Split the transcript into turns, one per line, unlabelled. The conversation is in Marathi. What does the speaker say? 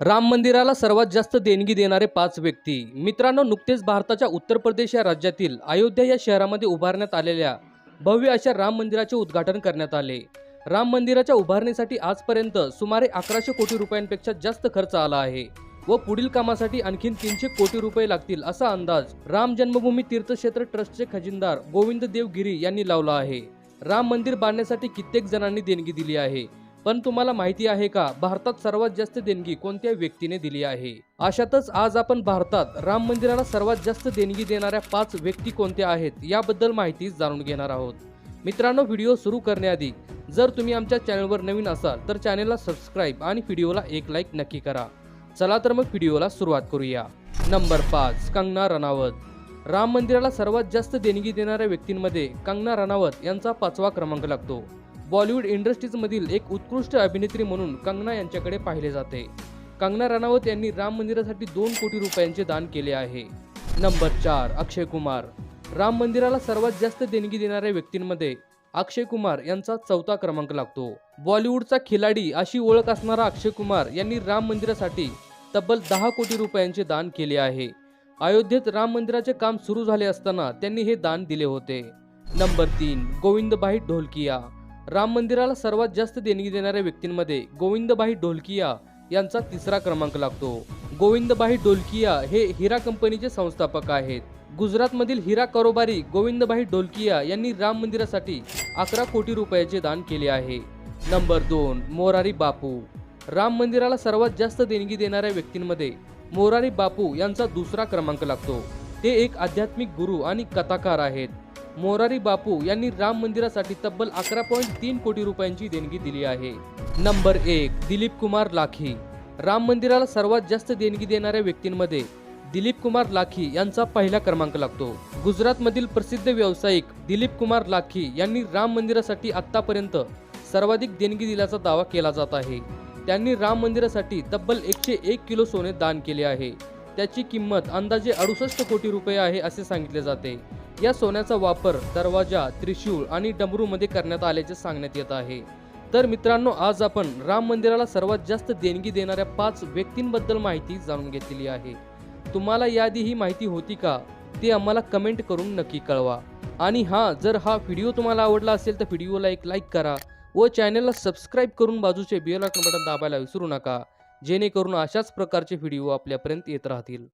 राम मंदिराला सर्वात जास्त देणगी देणारे पाच व्यक्ती. मित्रांनो नुकतेच भारताच्या उत्तर प्रदेश या राज्यातील अयोध्या या शहरामध्ये उभारण्यात आलेल्या भव्य अशा राम मंदिराचे उद्घाटन करण्यात आले. राम मंदिराच्या उभारणीसाठी आजपर्यंत सुमारे अकराशे कोटी रुपयांपेक्षा जास्त खर्च आला आहे व पुढील कामासाठी आणखीन तीनशे कोटी रुपये लागतील असा अंदाज राम जन्मभूमी तीर्थक्षेत्र ट्रस्टचे खजिनदार गोविंद देव गिरी यांनी लावला आहे. राम मंदिर बांधण्यासाठी कित्येक जणांनी देणगी दिली आहे. पण तुम्हाला माहिती आहे का भारतात सर्वात जास्त देणगी कोणत्या व्यक्तीने दिली आहे? अशातच आज आपण भारतात राम मंदिराला सर्वात जास्त देणगी देणाऱ्या पाच व्यक्ती कोणत्या आहेत याबद्दल माहिती जाणून घेणार आहोत. मित्रांनो व्हिडिओ सुरू करण्याआधी जर तुम्ही आमच्या चॅनलवर नवीन असाल तर चॅनलला सबस्क्राईब आणि व्हिडिओला एक लाईक नक्की करा. चला तर मग व्हिडिओला सुरुवात करूया. नंबर पाच कंगना रनावत. राम मंदिराला सर्वात जास्त देणगी देणाऱ्या व्यक्तींमध्ये कंगना रनावत यांचा पाचवा क्रमांक लागतो. बॉलिवूड इंडस्ट्रीजमधील एक उत्कृष्ट अभिनेत्री म्हणून कंगना यांच्याकडे पाहिले जाते. कंगना राणावत यांनी राम मंदिरासाठी दोन कोटी रुपयांचे दान केले आहे. नंबर चार अक्षय कुमार. राम मंदिराला सर्वात जास्त देणगी देणाऱ्या व्यक्तींमध्ये अक्षय कुमार यांचा चौथा क्रमांक लागतो. बॉलिवूडचा खिलाडी अशी ओळख असणारा अक्षय कुमार यांनी राम मंदिरासाठी तब्बल दहा कोटी रुपयांचे दान केले आहे. अयोध्येत राम मंदिराचे काम सुरू झाले असताना त्यांनी हे दान दिले होते. नंबर तीन गोविंदभाई ढोलकिया. राम मंदिराला सर्वात जास्त देणगी देणाऱ्या व्यक्तींमध्ये गोविंदभाई ढोलकिया यांचा तिसरा क्रमांक लागतो. गोविंदभाई ढोलकिया हे हिरा कंपनीचे संस्थापक आहेत. गुजरातमधील हिरा कारोबारी गोविंदभाई ढोलकिया यांनी राम मंदिरासाठी अकरा कोटी रुपयाचे दान केले आहे. नंबर दोन मोरारी बापू. राम मंदिराला सर्वात जास्त देणगी देणाऱ्या व्यक्तींमध्ये मोरारी बापू यांचा दुसरा क्रमांक लागतो. ते एक आध्यात्मिक गुरु आणि कथाकार आहेत. मोरारी बापू यांनी राम मंदिरासाठी तब्बल अकरा पॉईंट तीन कोटी रुपयांची देणगी दिली आहे. नंबर एक दिलीप कुमार लाखी. राम मंदिराला सर्वात जास्त देणगी देणाऱ्या व्यक्तींमध्ये दिलीप कुमार लाखी यांचा पहिला क्रमांक लागतो. गुजरातमधील प्रसिद्ध व्यावसायिक दिलीप कुमार लाखी यांनी राम मंदिरासाठी आत्तापर्यंत सर्वाधिक देणगी दिल्याचा दावा केला जात आहे. त्यांनी राम मंदिरासाठी तब्बल एकशे एक किलो सोने दान केले आहे. त्याची किंमत अंदाजे अडुसष्ट कोटी रुपये आहे असे सांगितले जाते. या सोन्याचा वापर दरवाजा त्रिशूळ आणि डमरूमध्ये करण्यात आल्याचे सांगण्यात येत आहे. तर मित्रांनो आज आपण राम मंदिराला सर्वात जास्त देणगी देणाऱ्या पाच व्यक्तींबद्दल माहिती जाणून घेतलेली आहे. तुम्हाला यादी ही माहिती होती का? ते आम्हाला कमेंट करून नक्की कळवा. आणि हां जर हा व्हिडिओ तुम्हाला आवडला असेल तर व्हिडिओला एक लाईक करा व चॅनलला सबस्क्राईब करून बाजूचे बेल आयकॉन बटन दाबायला विसरू नका जेणेकरून अशाच प्रकारचे व्हिडिओ आपल्यापर्यंत येत राहतील.